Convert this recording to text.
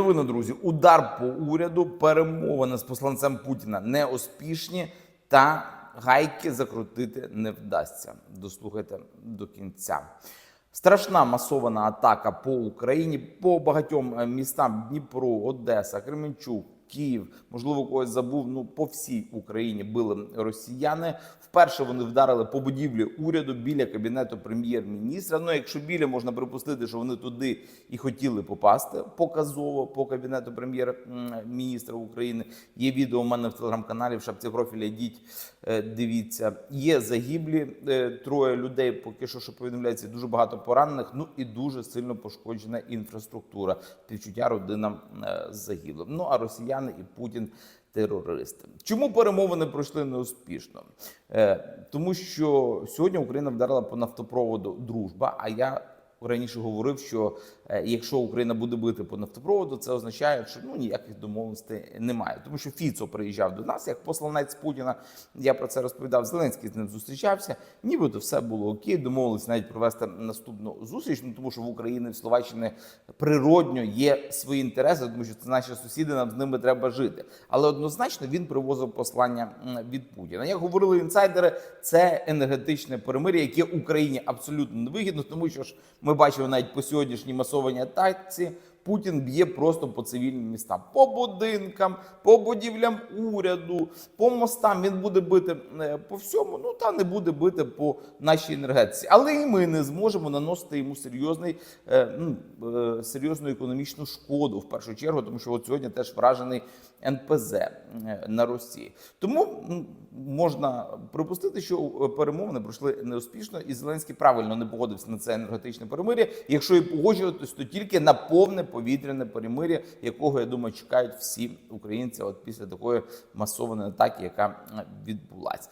Новина, друзі, удар по уряду, перемовини з посланцем Путіна неуспішні та гайки закрутити не вдасться. Дослухайте до кінця. Страшна масована атака по Україні по багатьом е, містам Дніпро, Одеса, Кременчук, Київ, можливо, когось забув. Ну по всій Україні били росіяни. Вперше вони вдарили по будівлі уряду біля кабінету прем'єр-міністра. Ну, якщо біля можна припустити, що вони туди і хотіли попасти показово по кабінету прем'єр-міністра України. Є відео у мене в телеграм-каналі в шапці профіля. Йдіть, е, дивіться. Є загиблі е, троє людей. Поки що що повідомляється, дуже багато поранених. Ну і дуже сильно пошкоджена інфраструктура. Співчуття родинам е, загиблим. Ну а росіяни і Путін терористи. Чому перемовини пройшли неуспішно? Е, тому що сьогодні Україна вдарила по нафтопроводу Дружба. А я раніше говорив, що е, якщо Україна буде бити по нафтопроводу, це означає, що ну ніяких домовленостей немає. Тому що Фіцо приїжджав до нас як посланець Путіна. Я про це розповідав. Зеленський з ним зустрічався. Нібито все було окей. Домовились навіть провести наступну зустріч. Ну тому що в Україні в Словаччині природньо є свої інтереси, тому що це наші сусіди. Нам з ними треба жити. Але однозначно він привозив послання від Путіна. Як говорили інсайдери, це енергетичне перемир'я, яке Україні абсолютно невигідно, тому що ж ми бачимо навіть по сьогоднішній масованій атаці. Путін б'є просто по цивільним містам, по будинкам, по будівлям уряду, по мостам. Він буде бити е, по всьому. Ну та не буде бити по нашій енергетиці. Але і ми не зможемо наносити йому серйозний е, ну, е, серйозну економічну шкоду в першу чергу, тому що от сьогодні теж вражений НПЗ на Росії. Тому можна припустити, що перемовини пройшли неуспішно, і Зеленський правильно не погодився на це енергетичне перемир'я. Якщо і погоджуватись, то тільки на повне повітряне перемир'я, якого я думаю чекають всі українці, от після такої масованої атаки, яка відбулася.